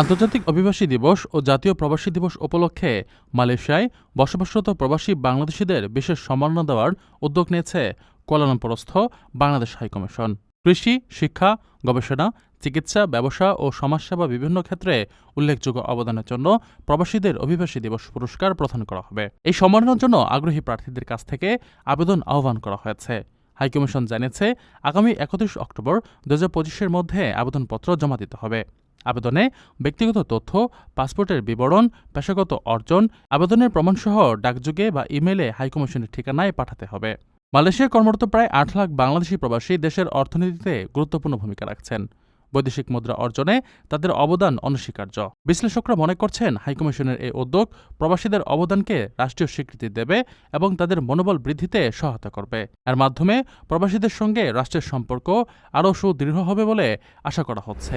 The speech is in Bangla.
আন্তর্জাতিক অভিবাসী দিবস ও জাতীয় প্রবাসী দিবস উপলক্ষে মালয়েশিয়ায় বসবাসরত প্রবাসী বাংলাদেশিদের বিশেষ সম্মাননা দেওয়ার উদ্যোগ নিয়েছে কুয়ালালামপুরস্থ বাংলাদেশ হাইকমিশন কৃষি, শিক্ষা, গবেষণা, চিকিৎসা, ব্যবসা ও সমাজসেবা বিভিন্ন ক্ষেত্রে উল্লেখযোগ্য অবদানের জন্য প্রবাসীদের অভিবাসী দিবস পুরস্কার প্রদান করা হবে। এই সম্মাননার জন্য আগ্রহী প্রার্থীদের কাছ থেকে আবেদন আহ্বান করা হয়েছে। হাইকমিশন জানিয়েছে, আগামী একত্রিশ অক্টোবর দু হাজার পঁচিশের মধ্যে আবেদনপত্র জমা দিতে হবে। আবেদনে ব্যক্তিগত তথ্য, পাসপোর্টের বিবরণ, পেশাগত অর্জন, আবেদনের প্রমাণসহ ডাকযোগে বা ইমেলে হাইকমিশনের ঠিকানায় পাঠাতে হবে। মালয়েশিয়ায় কর্মরত প্রায় আট লাখ বাংলাদেশি প্রবাসী দেশের অর্থনীতিতে গুরুত্বপূর্ণ ভূমিকা রাখছেন। বৈদেশিক মুদ্রা অর্জনে তাদের অবদান অনস্বীকার্য। বিশ্লেষকরা মনে করছেন, হাইকমিশনের এই উদ্যোগ প্রবাসীদের অবদানকে রাষ্ট্রীয় স্বীকৃতি দেবে এবং তাদের মনোবল বৃদ্ধিতে সহায়তা করবে। এর মাধ্যমে প্রবাসীদের সঙ্গে রাষ্ট্রের সম্পর্ক আরও সুদৃঢ় হবে বলে আশা করা হচ্ছে।